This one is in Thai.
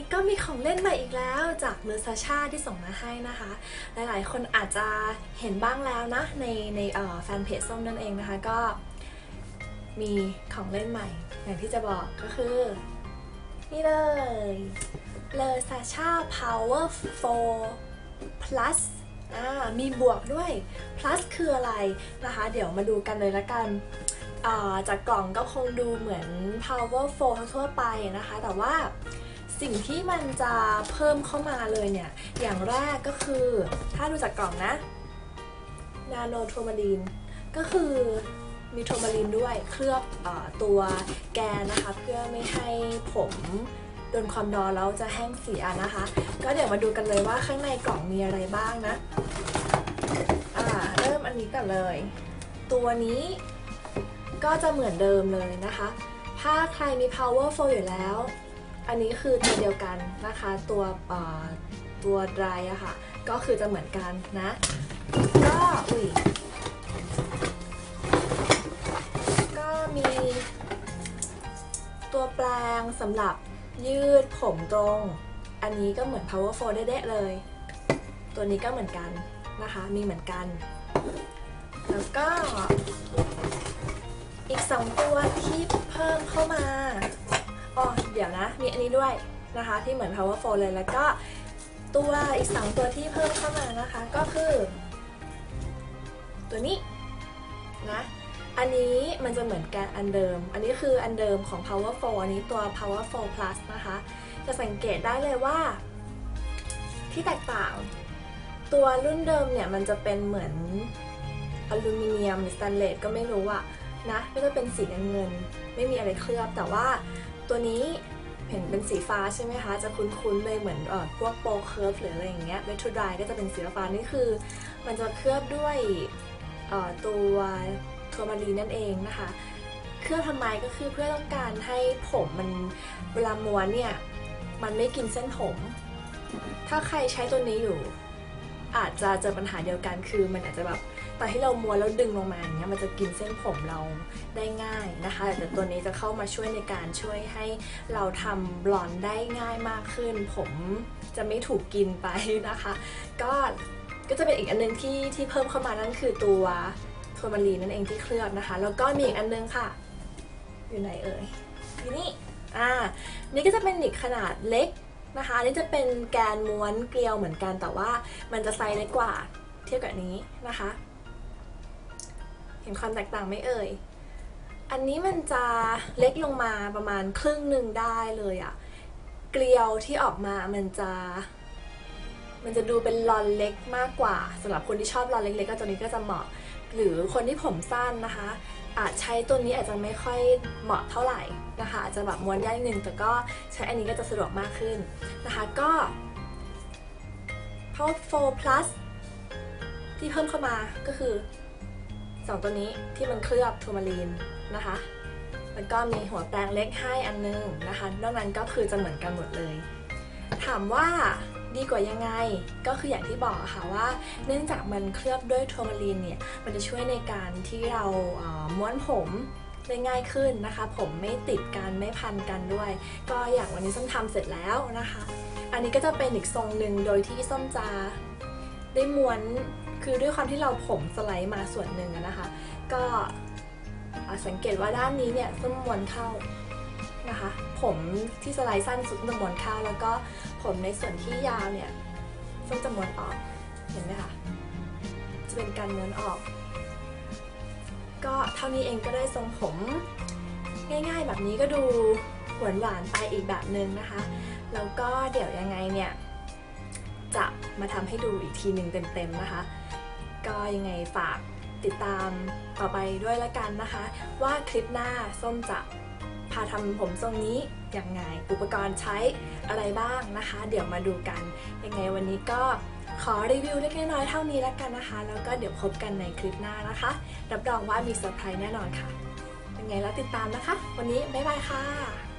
นี้ก็มีของเล่นใหม่อีกแล้วจากเมอร์ซาชาที่ส่งมาให้นะคะ หลายๆ คนอาจจะเห็นบ้างแล้วนะ ในในแฟนเพจส้มนั่นเองนะคะก็มีของเล่นใหม่ อย่างที่จะบอกก็คือ นี่เลยเลอซาชา Power 4 Plus อ่ามีบวกด้วย plus คืออะไรนะคะ เดี๋ยวมาดูกันเลยละกันจากกล่องก็คงดูเหมือน power 4ทั่วไปนะคะ แต่ว่า สิ่งที่มันจะเพิ่มเข้ามาเลยเนี่ย อย่างแรกก็คือ ถ้าดูจากกล่องนะนาโนโทมาลีนก็คือมีโทมาลีนด้วยเคลือบอตัวแกนนะคะ เพื่อไม่ให้ผมโดนความร้อนแล้วจะแห้งเสียนะคะ ก็เดี๋ยวมาดูกันเลยว่าข้างในกล่องมีอะไรบ้างนะอ่าเริ่มอันนี้ก่อนเลย ตัวนี้ก็จะเหมือนเดิมเลยนะคะ ถ้าใครมี power flow อยู่แล้ว อันนี้คือตัวเดียวกันนะคะตัวตัว dry อะค่ะ ก็คือจะเหมือนกันนะ ก็อุ้ยก็มีตัวแปลงสำหรับยืดผมตรง อันนี้ก็เหมือน power flow เด๊ะๆเลย ตัวนี้ก็เหมือนกันนะคะ มีเหมือนกัน แล้วก็อีก 2 ตัวที่เพิ่มเข้ามา ดี๋ยวนะ มีอันนี้ด้วยนะคะ ที่เหมือน power flow เลยแล้วก็ตัวอีก2ตัวที่เพิ่มเข้ามานะคะ ก็คือ ตัวนี้นะอันนี้มันจะเหมือนกันอันเดิม อันนี้คืออันเดิมของ power flow อันนี้ตัว power flow plus นะคะ จะสังเกตได้เลยว่า ที่แตกต่าง ตัวรุ่นเดิมเนี่ยมันจะเป็นเหมือนอลูมิเนียมหรือสแตนเลสก็ไม่รู้อะนะก็จะเป็นสีเงินเงินไม่มีอะไรเคลือบแต่ว่า ตัวนี้เห็นเป็นสีฟ้าใช่ไหมคะ จะคุ้นๆเลยเหมือนเออพวกโปรเคิร์ฟหรืออะไรอย่างเงี้ยเวทูดายก็จะเป็นสีฟ้านี่คือ มันจะเคลือบด้วยตัวทัวร์มารีนั่นเองนะคะ เคลือบทำไมก็คือเพื่อต้องการให้ผมมันเวลาม้วนเนี่ย มันไม่กินเส้นผม ถ้าใครใช้ตัวนี้อยู่ อาจจะเจอปัญหาเดียวกันคือมันอาจจะแบบ ตอนที่เราม้วนแล้วดึงลงมาอย่างเงี้ยมันจะกินเส้นผมเราได้ง่ายนะคะแต่ตัวนี้จะเข้ามาช่วยในการช่วยให้เราทำบลอนด์ได้ง่ายมากขึ้น ผมจะไม่ถูกกินไปนะคะ ก็ก็จะเป็นอีกอันนึงที่ที่เพิ่มเข้ามานั่นคือตัวทัวมารีนนั่นเองที่เคลือบนะคะ แล้วก็มีอีกอันนึงค่ะ อยู่ไหนเอ่ยอยู่นี่อ่านี่ก็จะเป็นหนิกขนาดเล็กนะคะนี่จะเป็นแกนม้วนเกลียวเหมือนกันแต่ว่ามันจะไซส์เล็กกว่าเทียบกับนี้นะคะ ห็นความแตกต่างไหมเอ่ย อันนี้มันจะเล็กลงมาประมาณครึ่งหนึ่งได้เลยอะเกลียวที่ออกมามันจะ มันจะดูเป็นลอนเล็กมากกว่าสำหรับคนที่ชอบลอนเล็กๆก็ตัวนี้ก็จะเหมาะ หรือคนที่ผมสั้นนะคะ อาจใช้ตัวนี้อาจจะไม่ค่อยเหมาะเท่าไหร่นะคะ อาจจะแบบม้วนยากนิดนึงแต่ก็ใช้อันนี้ก็จะสะดวกมากขึ้นนะคะก็ Power 4 Plus ที่เพิ่มเข้ามาก็คือ 2 ตัวนี้ที่มันเคลือบทัวร์มาลีนนะคะแล้วก็มีหัวแปรงเล็กให้อันนึงนะคะนอกนั้นก็คือจะเหมือนกันหมดเลย ถามว่าดีกว่ายังไงก็คืออย่างที่บอกค่ะว่า เนื่องจากมันเคลือบด้วยทัวมาลีนเนี่ยมันจะช่วยในการที่เราเม้วนผมได้ง่ายขึ้นนะคะ ผมไม่ติดกันไม่พันกันด้วย ก็อย่างวันนี้ส้มทำเสร็จแล้วนะคะ อันนี้ก็จะเป็นอีกทรงหนึ่งโดยที่ส้มจะ ได้ม้วนคือด้วยความที่เราผมสไลด์มาส่วนหนึ่งนะคะ ก็สังเกตว่าด้านนี้เนี่ยส้มม้วนเข้านะคะ ผมที่สไลด์สั้นสุดจะม้วนเข้า แล้วก็ผมในส่วนที่ยาวเนี่ยส้มจะม้วนออกเห็นไหมคะจะเป็นการม้วนออก ก็เท่านี้เองก็ได้ทรงผม ง่ายๆแบบนี้ก็ดูหวานหวานๆไปอีกแบบนึงนะคะ แล้วก็เดี๋ยวยังไงเนี่ย จะมาทำให้ดูอีกทีหนึ่งเต็มๆนะคะ ก็ยังไงฝากติดตามต่อไปด้วยละกันนะคะ ว่าคลิปหน้าส้มจะพาทำผมทรงนี้ยังไงอุปกรณ์ใช้อะไรบ้างนะคะ เดี๋ยวมาดูกันยังไงวันนี้ก็ขอรีวิวเล็กน้อยเท่านี้แล้วกันนะคะ แล้วก็เดี๋ยวพบกันในคลิปหน้านะคะ รับรองว่ามีเซอร์ไพรส์แน่นอนค่ะยังไงแล้วติดตามนะคะ วันนี้บ๊ายบายค่ะ